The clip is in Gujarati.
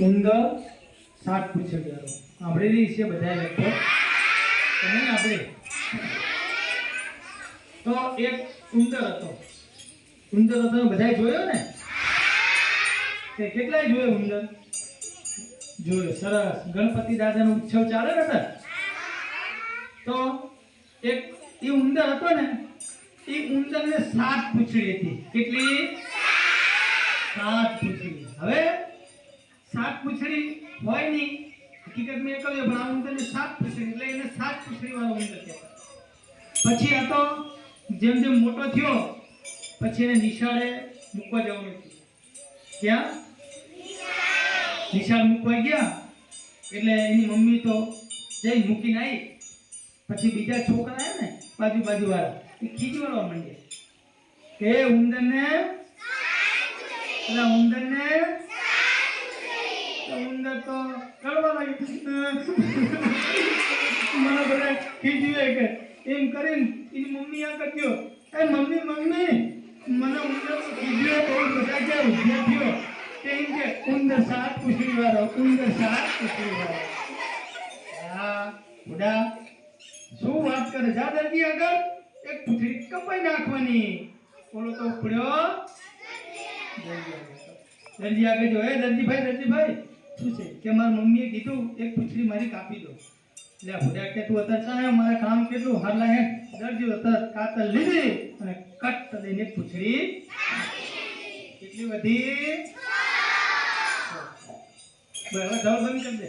ઉંદર સાત પૂછડીયારો સાંભળેલી છે બધા તમે આપણે. તો એક ઉંદર હતો. ઉંદર હતો બધાએ જોયો ને? તે જોયો ઉંદર જોયો. સરસ. ગણપતિ દાદાનો ઉત્સવ ચાલે ને સર? તો એક એ ઉંદર હતો ને, એ ઉંદરને સાત પૂંછડી હતી. કેટલી? સાત પૂંછડી. હવે સાત પૂછડી હોય નહીં. હકીકત મેં કહ્યું, પણ આ ઉંદરને સાત પૂછડી, એટલે એને સાત પૂછડી વાળો ઉંદર પછી આ તો જેમ જેમ મોટો થયો, પછી એને નિશાળે મૂકવા જવાનું થયું ક્યાં? નિશાળ મૂકવા ગયા, એટલે એની મમ્મી તો જઈ મૂકીને આવી પછી બીજા છોકરા આવ્યા ને, બાજુ બાજુ વાળા એ ખીજવાડવા માંડ્યા કે ઉંદરને એટલે ઉંદર ને ઉંદર તો રડવા લાગ્યું મને બધા ખીજવે કે એમ કરીને એની મમ્મી આ કર્યો એ મમ્મી મમ્મી મને ઉંદર તો બહુ બધા કે ઉભ્યા થયો કે એમ કે ઉંદર સાત પૂછડી વાળો ઉંદર સાત પૂછડી વાળો. હા બુડા શું વાત કરે? જા દર્દી આગળ. એક પૂછડી કપાઈ નાખવાની. બોલો તો ઉપડ્યો દરજી આગળ જો એ દરજીભાઈ દરજીભાઈ શું છે? કે મારી મમ્મીએ કીધું, એક પૂછડી મારી કાપી દો. એટલે ભૂડા કે તું અત્યારે ચાલે મારે કામ કેટલું? હારલા હે? દરજી અત્યારે કાતર લીધી અને કટ દઈને પૂછડી કેટલી બધી? બરાબર જવાબ બંધ કરી દે